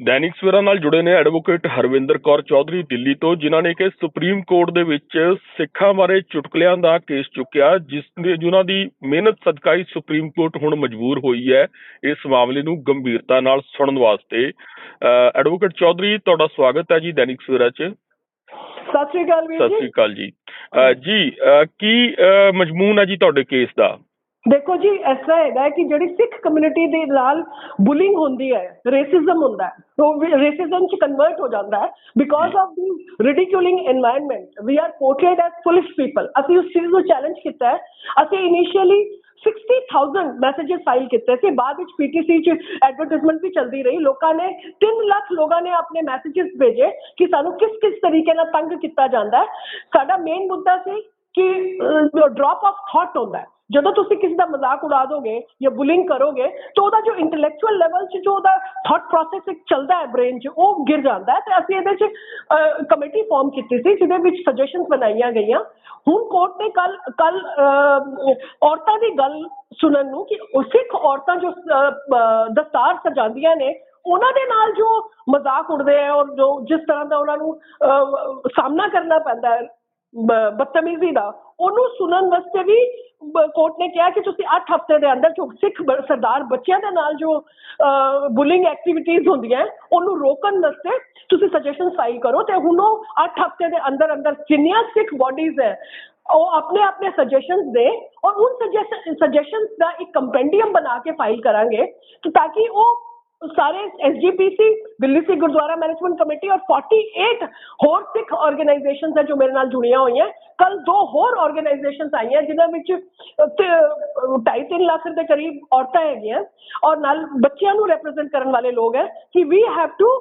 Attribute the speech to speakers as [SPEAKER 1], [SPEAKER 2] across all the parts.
[SPEAKER 1] ਦੈਨਿਕ ਸਵੇਰਾ ਨਾਲ ਜੁੜੇ ਨੇ ਐਡਵੋਕੇਟ ਹਰਵਿੰਦਰ ਕੌਰ ਚੌਧਰੀ ਦਿੱਲੀ ਤੋਂ ਜਿਨ੍ਹਾਂ ਨੇ ਕਿ ਸੁਪਰੀਮ ਕੋਰਟ ਦੇ ਵਿੱਚ ਸਿੱਖਾਂ ਬਾਰੇ ਚੁਟਕਲਿਆਂ ਦਾ ਕੇਸ ਚੁੱਕਿਆ ਜਿਸ ਦੇ ਜਿਨ੍ਹਾਂ ਦੀ ਮਿਹਨਤ ਸਦਕਾ ਹੀ ਸੁਪਰੀਮ ਕੋਰਟ ਹੁਣ ਮਜਬੂਰ ਹੋਈ ਹੈ ਇਸ ਮਾਮਲੇ ਨੂੰ ਗੰਭੀਰਤਾ ਨਾਲ ਸੁਣਨ ਵਾਸਤੇ। ਐਡਵੋਕੇਟ ਚੌਧਰੀ ਤੁਹਾਡਾ ਸਵਾਗਤ ਹੈ ਜੀ ਦੈਨਿਕ ਸਵੇਰਾ 'ਚ।
[SPEAKER 2] ਸਤਿ ਸ਼੍ਰੀ ਅਕਾਲ ਵੀਰ
[SPEAKER 1] ਸਤਿ ਸ੍ਰੀ ਅਕਾਲ ਜੀ। ਜੀ ਕੀ ਮਜਮੂਨ ਹੈ ਜੀ ਤੁਹਾਡੇ ਕੇਸ ਦਾ?
[SPEAKER 2] ਦੇਖੋ ਜੀ ਐਸਾ ਹੈਗਾ ਕਿ ਜਿਹੜੀ ਸਿੱਖ ਕਮਿਊਨਿਟੀ ਦੇ ਨਾਲ ਬੁਲਿੰਗ ਹੁੰਦੀ ਹੈ ਰੇਸਿਜ਼ਮ ਹੁੰਦਾ ਹੈ, ਉਹ ਰੇਸਿਜ਼ਮ ਚ ਕਨਵਰਟ ਹੋ ਜਾਂਦਾ ਹੈ because of the ridiculing environment we are portrayed as police people ਅਸੀਂ ਉਸ ਚੀਜ਼ ਨੂੰ ਚੈਲੰਜ ਕੀਤਾ ਹੈ। ਅਸੀਂ ਇਨੀਸ਼ੀਅਲੀ 60000 ਮੈਸੇजेस ਫਾਈਲ ਕੀਤੇ ਸੀ। ਬਾਅਦ ਵਿੱਚ ਪੀਟੀਸੀ ਚ ਐਡਵਰਟਾਈਜ਼ਮੈਂਟ ਵੀ ਚਲਦੀ ਰਹੀ। ਲੋਕਾਂ ਨੇ 3 ਲੱਖ ਲੋਕਾਂ ਨੇ ਆਪਣੇ ਮੈਸੇजेस ਭੇਜੇ ਕਿ ਸਾਨੂੰ ਕਿਸ ਕਿਸ ਤਰੀਕੇ ਨਾਲ ਤੰਗ ਕੀਤਾ ਜਾਂਦਾ ਹੈ। ਸਾਡਾ ਮੇਨ ਮੁੱਦਾ ਸੀ ਕਿ ਡ੍ਰੌਪ ਆਫ ਥਾਟ ਹੁੰਦਾ ਹੈ। ਜਦੋਂ ਤੁਸੀਂ ਕਿਸੇ ਦਾ ਮਜ਼ਾਕ ਉਡਾ ਦੋਗੇ ਜਾਂ ਬੁਲਿੰਗ ਕਰੋਗੇ, ਤਾਂ ਉਹਦਾ ਜੋ ਇੰਟੈਲੈਕਚੁਅਲ ਲੈਵਲ 'ਚ ਜੋ ਉਹਦਾ ਥਾਟ ਪ੍ਰੋਸੈਸ ਇੱਕ ਚੱਲਦਾ ਹੈ ਬ੍ਰੇਨ 'ਚ, ਉਹ ਗਿਰ ਜਾਂਦਾ ਹੈ। ਤੇ ਅਸੀਂ ਇਹਦੇ 'ਚ ਕਮੇਟੀ ਫਾਰਮ ਕੀਤੀ ਸੀ, ਜਿਹਦੇ ਵਿੱਚ ਸਜੈਸ਼ਨਸ ਬਣਾਈਆਂ ਗਈਆਂ। ਹੁਣ ਕੋਰਟ ਨੇ ਕੱਲ ਕੱਲ ਔਰਤਾਂ ਦੀ ਗੱਲ ਸੁਣਨ ਨੂੰ ਕਿ ਸਿੱਖ ਔਰਤਾਂ ਜੋ ਦਸਤਾਰ ਸਜਾਉਂਦੀਆਂ ਨੇ, ਉਹਨਾਂ ਦੇ ਨਾਲ ਜੋ ਮਜ਼ਾਕ ਉਡਦੇ ਆ ਔਰ ਜੋ ਜਿਸ ਤਰ੍ਹਾਂ ਦਾ ਉਹਨਾਂ ਨੂੰ ਸਾਹਮਣਾ ਕਰਨਾ ਪੈਂਦਾ ਹੈ ਬਦਤਮੀਜ਼ੀ ਦਾ ਉਹਨੂੰ ਸੁਣਨ ਵਾਸਤੇ ਵੀ ਕੋਰਟ ਨੇ ਕਿਹਾ ਕਿ ਤੁਸੀਂ 8 ਹਫ਼ਤੇ ਦੇ ਅੰਦਰ ਜੋ ਸਿੱਖ ਸਰਦਾਰ ਬੱਚਿਆਂ ਦੇ ਨਾਲ ਜੋ ਬੁਲਿੰਗ ਐਕਟੀਵਿਟੀਜ਼ ਹੁੰਦੀਆਂ, ਉਹਨੂੰ ਰੋਕਣ ਵਾਸਤੇ ਤੁਸੀਂ ਸੁਜੈਸ਼ਨ ਫਾਈਲ ਕਰੋ ਤੇ ਹੁਣ ਉਹ 8 ਹਫ਼ਤੇ ਦੇ ਅੰਦਰ ਅੰਦਰ ਜਿੰਨੀਆਂ ਸਿੱਖ ਬਾਡੀਜ਼ ਹੈ, ਉਹ ਆਪਣੇ ਆਪਣੇ ਸਜੈਸ਼ਨਸ ਦੇ, ਔਰ ਉਨ ਸਜੈਸ਼ਨਸ ਦਾ ਇੱਕ ਕੰਪੈਂਡੀਅਮ ਬਣਾ ਕੇ ਫਾਈਲ ਕਰਾਂਗੇ ਤਾਂ ਕਿ ਉਹ ਸਾਰੇ SGPC Delhi Sikh Gurdwara management committee ਔਰ 48 ਹੋਰ ਸਿੱਖ ਆਰਗੇਨਾਈਜੇਸ਼ਨਸ ਹੈ ਜੋ ਮੇਰੇ ਨਾਲ ਜੁੜੀਆਂ ਹੋਈਆਂ ਕੱਲ ਦੋ ਹੋਰ ਆਰਗੇਨਾਈਜੇਸ਼ਨਸ ਆਈਆਂ ਜਿਨ੍ਹਾਂ ਵਿੱਚ 2.5 ਲੱਖ ਦੇ ਕਰੀਬ ਔਰਤਾਂ ਹੈਗੀਆਂ ਔਰ ਨਾਲ ਬੱਚਿਆਂ ਨੂੰ ਰਿਪਰੈਜ਼ੈਂਟ ਕਰਨ ਵਾਲੇ ਲੋਕ ਹੈ ਕਿ we have to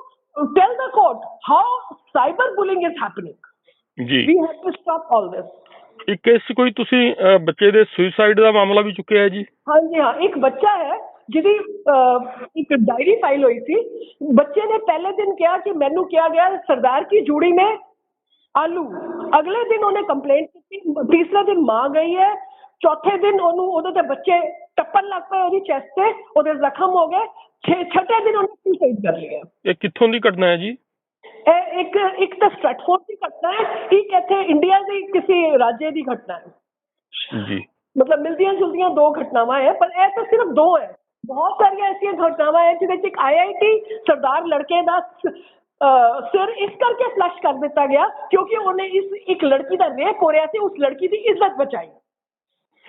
[SPEAKER 2] tell the court how cyber bullying is happening
[SPEAKER 1] ਜੀ।
[SPEAKER 2] We have to stop all this
[SPEAKER 1] ਇੱਕ ਇਸ ਕੋਈ ਤੁਸੀਂ ਬੱਚੇ ਦੇ ਸੁਸਾਈਡ ਦਾ ਮਾਮਲਾ ਵੀ ਚੁੱਕਿਆ ਹੈ ਜੀ?
[SPEAKER 2] ਹਾਂਜੀ ਹਾਂ ਇੱਕ ਬੱਚਾ ਹੈ ਜਿਹਦੀ ਇੱਕ ਡਾਇਰੀ ਫਾਈਲ ਹੋਈ ਸੀ। ਬੱਚੇ ਨੇ ਪਹਿਲੇ ਦਿਨ ਕਿਹਾ ਕਿ ਮੈਨੂੰ ਕਿਹਾ ਗਿਆ ਸਰਦਾਰ की ਜੂੜੀ में ਆਲੂ। ਅਗਲੇ ਦਿਨ ਉਹਨੇ ਕੰਪਲੇਂਟ ਕੀਤੀ ਤੀਸਰੇ ਦਿਨ ਮਾਂ ਗਈ ਹੈ ਚੌਥੇ ਦਿਨ ਉਹਨੂੰ ਉਹਦੇ ਤੇ ਬੱਚੇ ਟੱਪਣ ਲੱਗ ਪਏ ਉਹਦੀ ਚੈਸਟ ਤੇ ਉਹਦੇ ਜ਼ਖਮ ਹੋ ਗਏ ਛੇ ਛਠੇ ਦਿਨ ਉਹਨੇ ਸੁਸਾਈਡ ਕਰ ਲਿਆ।
[SPEAKER 1] ਇਹ ਕਿੱਥੋਂ ਦੀ ਘਟਨਾ ਹੈ ਜੀ?
[SPEAKER 2] ਇਹ ਇੱਕ ਇੱਕ ਤਾਂ ਸਟ੍ਰੈਟਫੋਰਡ ਦੀ ਘਟਨਾ ਹੈ ਇੱਕ ਇੱਥੇ ਇੰਡੀਆ ਦੀ ਕਿਸੇ ਰਾਜੇ ਦੀ ਘਟਨਾ ਹੈ।
[SPEAKER 1] ਜੀ।
[SPEAKER 2] ਮਤਲਬ ਮਿਲਦੀਆਂ ਜੁਲਦੀਆਂ ਦੋ ਘਟਨਾਵਾਂ ਹੈ ਪਰ ਇਹ ਤਾਂ ਸਿਰਫ ਦੋ ਹੈ। ਬਹੁਤ ਸਾਰੀਆਂ ਐਸੀਆਂ ਘਟਨਾਵਾਂ ਹੈ ਜਿਹਦੇ ਚ ਇੱਕ ਆਈਆਈਟੀ ਸਰਦਾਰ ਲੜਕੇ ਦਾ ਸਿਰ ਇਸ ਕਰਕੇ ਫਲਸ਼ ਕਰ ਦਿੱਤਾ ਗਿਆ ਕਿਉਂਕਿ ਉਹਨੇ ਇਸ ਇੱਕ ਲੜਕੀ ਦਾ ਰੇਪ ਹੋ ਰਿਹਾ ਸੀ ਉਸ ਲੜਕੀ ਦੀ ਇੱਜ਼ਤ ਬਚਾਈ।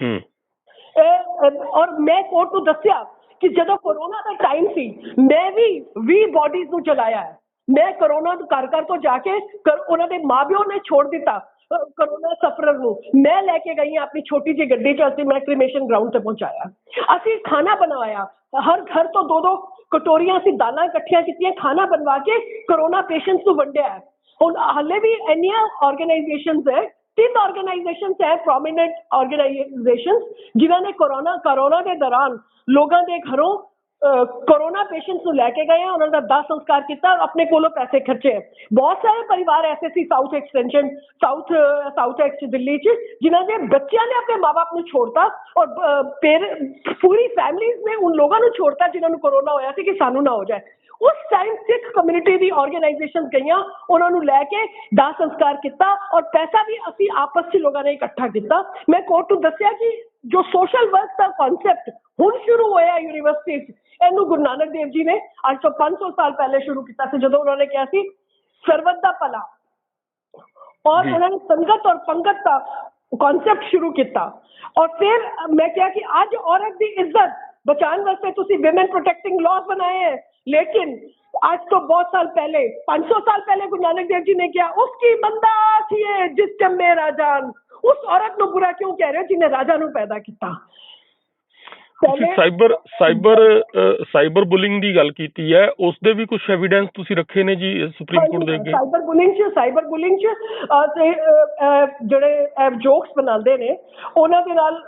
[SPEAKER 1] ਹੂੰ।
[SPEAKER 2] ਔਰ ਮੈਂ ਕੋਰਟ ਨੂੰ ਦੱਸਿਆ ਕਿ ਜਦੋਂ ਕੋਰੋਨਾ ਦਾ ਟਾਈਮ ਸੀ ਮੈਂ ਵੀ 20 ਬਾਡੀਜ਼ ਨੂੰ ਚਲਾਇਆ ਮੈਂ ਕੋਰੋਨਾ ਨੂੰ ਘਰ ਘਰ ਤੋਂ ਜਾ ਕੇ ਕਰ- ਉਹਨਾਂ ਦੇ ਮਾਪਿਓ ਨੇ ਛੋੜ ਦਿੱਤਾ। ਕੋਰੋਨਾ ਸਫਰਰ ਨੂੰ ਮੈਂ ਲੈ ਕੇ ਗਈ ਹਾਂ ਆਪਣੀ ਛੋਟੀ ਜਿਹੀ ਗੱਡੀ 'ਚ ਅਸੀਂ ਮੈਂ ਕ੍ਰੀਮੇਸ਼ਨ ਗਰਾਊਂਡ ਤੇ ਪਹੁੰਚਾਇਆ ਅਸੀਂ ਖਾਣਾ ਬਣਵਾਇਆ ਹਰ ਘਰ ਤੋਂ ਦੋ ਦੋ ਕਟੋਰੀਆਂ ਅਸੀਂ ਦਾਲਾਂ ਇਕੱਠੀਆਂ ਕੀਤੀਆਂ ਖਾਣਾ ਬਣਵਾ ਕੇ ਕੋਰੋਨਾ ਪੇਸ਼ੈਂਟਸ ਨੂੰ ਵੰਡਿਆ ਹੈ ਹੁਣ ਹਾਲੇ ਵੀ ਇੰਨੀਆਂ ਆਰਗੇਨਾਈਜੇਸ਼ਨਸ ਹੈ ਤਿੰਨ ਆਰਗੇਨਾਈਜੇਸ਼ਨਸ ਹੈ ਪ੍ਰੋਮਿਨੈਂਟ ਆਰਗੇਨਾਈਜੇਸ਼ਨਸ ਜਿਨ੍ਹਾਂ ਨੇ ਕੋਰੋਨਾ ਕੋਰੋਨਾ ਦੇ ਦੌਰਾਨ ਲੋਕਾਂ ਦੇ ਘਰੋਂ ਅਹ, ਕੋਰੋਨਾ ਪੇਸ਼ੈਂਟਸ ਨੂੰ ਲੈ ਕੇ ਗਏ ਆ, ਉਹਨਾਂ ਦਾ ਦਾਹ ਸੰਸਕਾਰ ਕੀਤਾ ਆਪਣੇ ਕੋਲੋਂ ਪੈਸੇ ਖਰਚੇ ਬਹੁਤ ਸਾਰੇ ਪਰਿਵਾਰ ਐਸੇ ਸੀ South Extension South South Ex Delhi ਚ, ਜਿਨ੍ਹਾਂ ਦੇ ਬੱਚਿਆਂ ਨੇ ਆਪਣੇ ਮਾਪੇ ਨੂੰ ਛੋੜਤਾ ਔਰ ਪੇਰ ਪੂਰੀ ਫੈਮਲੀਜ਼ ਨੇ ਉਨ ਲੋਕਾਂ ਨੂੰ ਛੋੜਤਾ ਜਿਨ੍ਹਾਂ ਨੂੰ ਕੋਰੋਨਾ ਹੋਇਆ ਸੀ ਕਿ ਸਾਨੂੰ ਨਾ ਹੋ ਜਾਏ। ਉਸ ਟਾਈਮ ਸਿੱਖ ਕਮਿਊਨਿਟੀ ਦੀ ਆਰਗੇਨਾਈਜੇਸ਼ਨ ਗਈਆਂ, ਉਹਨਾਂ ਨੂੰ ਲੈ ਕੇ ਦਾਹ ਸੰਸਕਾਰ ਕੀਤਾ ਔਰ ਪੈਸਾ ਵੀ ਅਸੀਂ ਆਪਸ 'ਚ ਲੋਕਾਂ ਨੇ ਇਕੱਠਾ ਕੀਤਾ। ਮੈਂ ਕੋਰਟ ਨੂੰ ਦੱਸਿਆ ਕਿ ਜੋ ਸੋਸ਼ਲ ਵਰਕ ਦਾ ਕਨਸੈਪਟ ਹੁਣ ਸ਼ੁਰੂ ਹੋਇਆ ਯੂਨੀਵਰਸਿਟੀ 'ਚ ਇਹਨੂੰ ਗੁਰੂ ਨਾਨਕ ਦੇਵ ਜੀ ਨੇ ਅੱਜ ਤੋਂ 500 ਸਾਲ ਪਹਿਲੇ ਸ਼ੁਰੂ ਕੀਤਾ ਸੀ ਜਦੋਂ ਉਹਨਾਂ ਨੇ ਕਿਹਾ ਸੀ ਸਰਬੱਤ ਦਾ ਭਲਾ ਔਰ
[SPEAKER 1] ਜੀ।
[SPEAKER 2] ਉਹਨਾਂ ਨੇ ਸੰਗਤ ਔਰ ਪੰਗਤ ਦਾ ਕਨਸੈਪਟ ਸ਼ੁਰੂ ਕੀਤਾ ਔਰ ਫਿਰ ਮੈਂ ਕਿਹਾ ਕਿ ਅੱਜ ਔਰਤ ਦੀ ਇੱਜ਼ਤ ਬਚਾਉਣ ਵਾਸਤੇ ਤੁਸੀਂ ਵਿਮਨ ਪ੍ਰੋਟੈਕਟਿੰਗ ਲਾਅ ਬਣਾਏ ਹੈ लेकिन आज तो बहुत साल पहले 500 साल पहले गुरु नानक देव जी ने किया उसकी बंदा थी जिस जब मेरा जान ਉਸ ਔਰਤ ਨੂੰ ਬੁਰਾ ਕਿਉਂ ਕਹਿ ਰਹੇ ਜਿਹਨੇ ਰਾਜਾ ਨੂੰ ਪੈਦਾ
[SPEAKER 1] ਕੀਤਾ ਸਾਈਬਰ ਸਾਈਬਰ ਸਾਈਬਰ ਬੁਲਿੰਗ ਦੀ ਗੱਲ ਕੀਤੀ ਹੈ ਉਸ ਦੇ ਵੀ ਕੁਝ ਐਵੀਡੈਂਸ ਤੁਸੀਂ ਰੱਖੇ ਨੇ ਜੀ ਸੁਪਰੀਮ ਕੋਰਟ ਦੇ ਅੱਗੇ
[SPEAKER 2] ਸਾਈਬਰ ਬੁਲਿੰਗ ਚ ਸਾਈਬਰ ਬੁਲਿੰਗ ਚ ਜਿਹੜੇ ਜੋਕਸ ਬਣਾਉਂਦੇ ਨੇ ਉਹਨਾਂ ਦੇ ਨਾਲ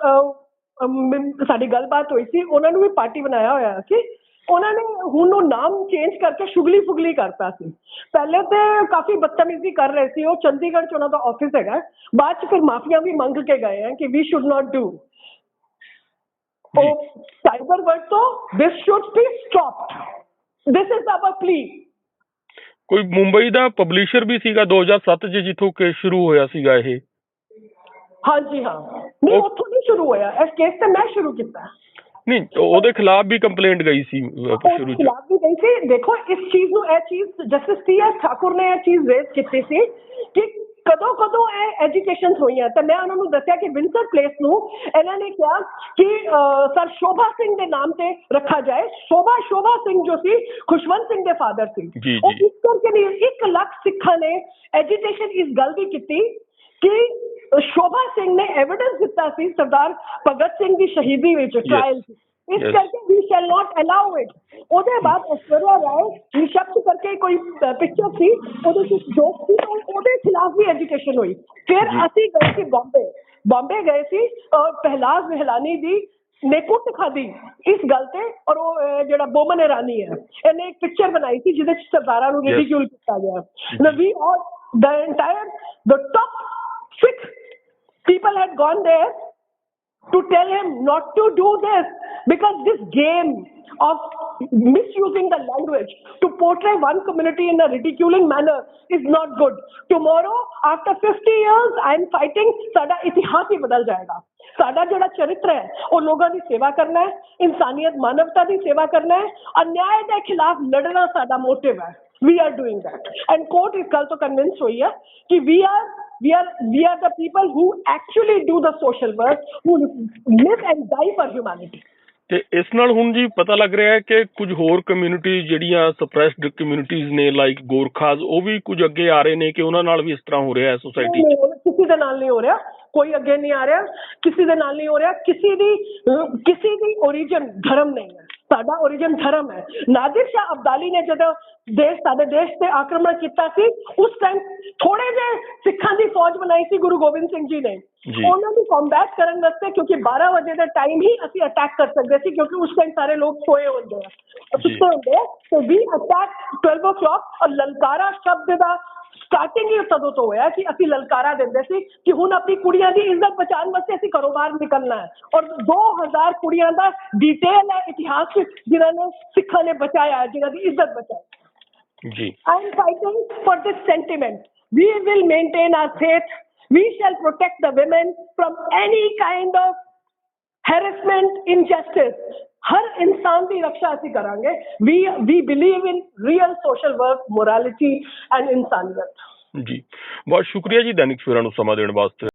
[SPEAKER 2] ਸਾਡੀ ਗੱਲਬਾਤ ਹੋਈ ਸੀ ਉਹਨਾਂ ਨੂੰ ਵੀ ਪਾਰਟੀ ਬਣਾਇਆ ਹੋਇਆ ਸੀ ਉਹਨਾਂ ਨੇ ਹੁਣ ਉਹ ਨਾਮ ਚੇਂਜ ਕਰਕੇ ਸ਼ੁਗਲੀ ਫੁਗਲੀ ਕਰਤਾ ਸੀ। ਪਹਿਲੇ ਤੇ ਕਾਫੀ ਬਦਤਮੀਜ਼ੀ ਕਰ ਰਹੇ ਸੀ। ਉਹ ਚੰਡੀਗੜ੍ਹ ਚ ਉਹਨਾਂ ਦਾ ਆਫਿਸ ਹੈਗਾ। ਬਾਅਦ ਚ ਫਿਰ ਮਾਫੀਆਂ ਵੀ ਮੰਗ ਕੇ ਗਏ ਹੈ ਕਿ ਵੀ ਸ਼ੁੱਡ ਨਾਟ ਡੂ ਉਹ ਸਾਈਬਰ ਵਰਡ ਤੋਂ this should be stopped this is our plea
[SPEAKER 1] ਕੋਈ ਮੁੰਬਈ ਦਾ ਪਬਲਿਸ਼ਰ ਵੀ ਸੀਗਾ 2007 ਚ ਜਿੱਥੋਂ ਕੇਸ ਸ਼ੁਰੂ ਹੋਇਆ ਸੀਗਾ ਇਹ।
[SPEAKER 2] ਹਾਂਜੀ ਹਾਂ। ਨਹੀਂ ਉੱਥੋਂ ਨਹੀਂ ਸ਼ੁਰੂ ਹੋਇਆ। ਇਸ ਕੇਸ ਤੇ ਮੈਂ ਸ਼ੁਰੂ ਕੀਤਾ।
[SPEAKER 1] ਨਹੀਂ ਉਹਦੇ ਖਿਲਾਫ ਵੀ ਕੰਪਲੇਂਟ ਗਈ ਸੀ ਸ਼ੁਰੂ ਚ
[SPEAKER 2] ਖਿਲਾਫ ਵੀ ਗਈ ਸੀ। ਦੇਖੋ ਇਸ ਚੀਜ਼ ਨੂੰ ਇਹ ਚੀਜ਼ ਜਸਟਿਸ ਟੀ ਐਸ ਠਾਕੁਰ ਨੇ ਇਹ ਚੀਜ਼ ਰੇਜ਼ ਕੀਤੀ ਸੀ ਕਿ ਕਦੋਂ ਕਦੋਂ ਇਹ ਐਜੂਕੇਸ਼ਨ ਹੋਈਆਂ। ਤੇ ਮੈਂ ਉਹਨਾਂ ਨੂੰ ਦੱਸਿਆ ਕਿ ਵਿੰਸਰ ਪਲੇਸ ਨੂੰ ਇਹਨਾਂ ਨੇ ਕਿਹਾ ਕਿ ਸਰ ਸ਼ੋਭਾ ਸਿੰਘ ਦੇ ਨਾਮ ਤੇ ਰੱਖਾ ਜਾਏ। ਸ਼ੋਭਾ ਸ਼ੋਭਾ ਸਿੰਘ ਜੋ ਸੀ ਖੁਸ਼ਵੰਤ ਸਿੰਘ ਦੇ ਫਾਦਰ ਸੀ। ਉਹ। ਇਸ ਕਰਕੇ ਨਹੀਂ 1 ਲੱਖ ਸਿੱਖਾਂ ਨੇ ਐਜੂਕੇਸ਼ਨ ਇਸ ਗੱਲ ਦੀ ਕੀਤੀ ਕਿ ਸ਼ੋਭਾ ਸਿੰਘ ਨੇ ਐਵੀਡੈਂਸ ਦਿੱਤਾ ਸੀ ਸਰਦਾਰ ਭਗਤ ਸਿੰਘ ਦੀ ਸ਼ਹੀਦੀ ਵਿੱਚ ਟ੍ਰਾਇਲ ਇਸ. ਕਰਕੇ ਵੀ ਸ਼ੈਲ ਨਾਟ ਅਲਾਉ ਇਟ ਉਹਦੇ ਬਾਅਦ ਐਸ਼ਵਰਿਆ ਰਾਏ ਨਿਸ਼ਬਦ ਕਰਕੇ ਕੋਈ ਪਿਕਚਰ ਸੀ ਉਹਦੇ ਵਿੱਚ ਜੋਕ ਸੀ ਉਹ- ਉਹਦੇ ਖਿਲਾਫ ਵੀ ਐਜੂਕੇਸ਼ਨ ਹੋਈ। ਫਿਰ। ਅਸੀਂ ਗਏ ਸੀ ਬੰਬੇ। ਬੰਬੇ ਗਏ ਸੀ ਅਹ, ਪਹਿਲਾਜ਼ ਮਹਿਲਾਨੀ ਦੀ ਨੇ ਕੁੱਟ ਖਾਦੀ ਇਸ ਗੱਲ ਤੇ ਔਰ ਉਹ ਜਿਹੜਾ ਬੋਮਨ ਇਰਾਨੀ ਹੈ ਇਹਨੇ ਇੱਕ ਪਿਕਚਰ ਬਣਾਈ ਸੀ ਜਿਹਦੇ ਚ ਸਰਦਾਰਾਂ ਨੂੰ. ਰਿਡੀਕਿਊਲ ਕੀਤਾ ਗਿਆ। ਨਾ ਵੀ ਆਲ the entire the top people had gone there to tell him not to do this because this game of misusing the language to portray one community in a ridiculing manner is not good. Tomorrow, after 50 years, I am fighting, Sada इतिहास ही बदल जाएगा साडा जोड़ा चरित्र है वो लोगों की सेवा करना है इंसानियत मानवता की सेवा करना है अन्याय के खिलाफ लड़ना साडा मोटिव है we are doing that. And court is ਤੋਂ ਕਨਵਿੰਸ ਹੋਈ ਹੈ ਕਿ we are we are we are the people who actually do the social work who live and die for humanity.
[SPEAKER 1] ਤੇ ਇਸ ਨਾਲ ਹੁਣ ਜੀ ਪਤਾ ਲੱਗ ਰਿਹਾ ਹੈ ਕਿ ਕੁਝ ਹੋਰ ਕਮਿਊਨਿਟੀ ਜਿਹੜੀਆਂ ਸਪਰੈਸਡ ਕਮਿਊਨਿਟੀਜ਼ ਨੇ ਲਾਈਕ ਗੋਰਖਾਜ਼ ਉਹ ਵੀ ਕੁਝ ਅੱਗੇ ਆ ਰਹੇ ਨੇ ਕਿ ਉਹਨਾਂ ਨਾਲ ਵੀ ਇਸ ਤਰ੍ਹਾਂ ਹੋ ਰਿਹਾ ਹੈ ਸੋਸਾਇਟੀ
[SPEAKER 2] ਨਹੀਂ, ਕਿਸੇ ਦੇ ਨਾਲ ਨਹੀਂ ਹੋ ਰਿਹਾ। ਕੋਈ ਅੱਗੇ ਨਹੀਂ ਆ ਰਿਹਾ। ਕਿਸੇ ਦੇ ਨਾਲ ਨਹੀਂ ਹੋ ਰਿਹਾ। ਕਿਸੇ ਦੀ ਕਿਸੇ ਦੀ origin ਧਰਮ ਨਹੀਂ ਹੈ। ਸਾਡਾ origin ਧਰਮ ਹੈ ਨਾਦਿਰ ਸ਼ਾਹ ਅਬਦਾਲੀ ਨੇ ਜਦੋਂ ਦੇਸ਼ ਸਾਡੇ ਦੇਸ਼ ਤੇ ਆਕਰਮਣ ਕੀਤਾ ਸੀ ਉਸ ਟਾਈਮ ਥੋੜੇ ਜਿਹੇ ਸਿੱਖਾਂ ਦੀ ਫੌਜ ਬਣਾਈ ਸੀ ਗੁਰੂ ਗੋਬਿੰਦ ਸਿੰਘ ਜੀ ਨੇ
[SPEAKER 1] ਜੀ।
[SPEAKER 2] ਉਹਨਾਂ ਨੂੰ ਕੰਬੈਟ ਕਰਨ ਵਾਸਤੇ ਕਿਉਂਕਿ 12 ਵਜੇ ਦਾ ਟਾਈਮ ਹੀ ਅਸੀਂ ਅਟੈਕ ਕਰ ਸਕਦੇ ਸੀ ਕਿਉਂਕਿ ਉਸ ਟਾਈਮ ਸਾਰੇ ਲੋਕ ਸੋਏ ਹੁੰਦੇ ਆ
[SPEAKER 1] ਜੀ।
[SPEAKER 2] ਸੁੱਤੇ ਹੁੰਦੇ ਆ ਤੇ ਵੀ ਅਟੈਕ 12 o'clock ਔਰ ਲਲਕਾਰਾ ਸ਼ਬਦ ਦਾ ਸਟਾਰਟਿੰਗ ਹੀ ਤਦੋਂ ਤੋਂ ਹੋਇਆ ਕਿ ਅਸੀਂ ਲਲਕਾਰਾ ਦਿੰਦੇ ਸੀ ਕਿ ਹੁਣ ਆਪਣੀ ਕੁੜੀਆਂ ਦੀ ਇੱਜ਼ਤ ਬਚਾਉਣ ਵਾਸਤੇ ਅਸੀਂ ਘਰੋਂ ਬਾਹਰ ਨਿਕਲਣਾ ਹੈ ਔਰ 2000 ਕੁੜੀਆਂ ਦਾ ਡਿਟੇਲ ਹੈ ਇਤਿਹਾਸ ਜਿਨ੍ਹਾਂ ਨੇ ਸਿੱਖਾਂ ਨੇ ਬਚਾਇਆ ਜਿਨ੍ਹਾਂ ਦੀ ਇੱਜ਼ਤ ਬਚਾਈ
[SPEAKER 1] ਜੀ
[SPEAKER 2] I am fighting for this sentiment. We will maintain our faith. We shall protect the women from any kind of harassment, injustice. ਹਰ ਇਨਸਾਨ ਦੀ ਰੱਖਿਆ ਅਸੀਂ ਕਰਾਂਗੇ। We we believe in real social work morality and ਇਨਸਾਨੀਅਤ
[SPEAKER 1] ਜੀ। ਬਹੁਤ ਸ਼ੁਕਰੀਆ ਜੀ ਦੈਨਿਕ ਸਵੇਰਾ ਨੂੰ ਸਮਾਂ ਦੇਣ ਵਾਸਤੇ।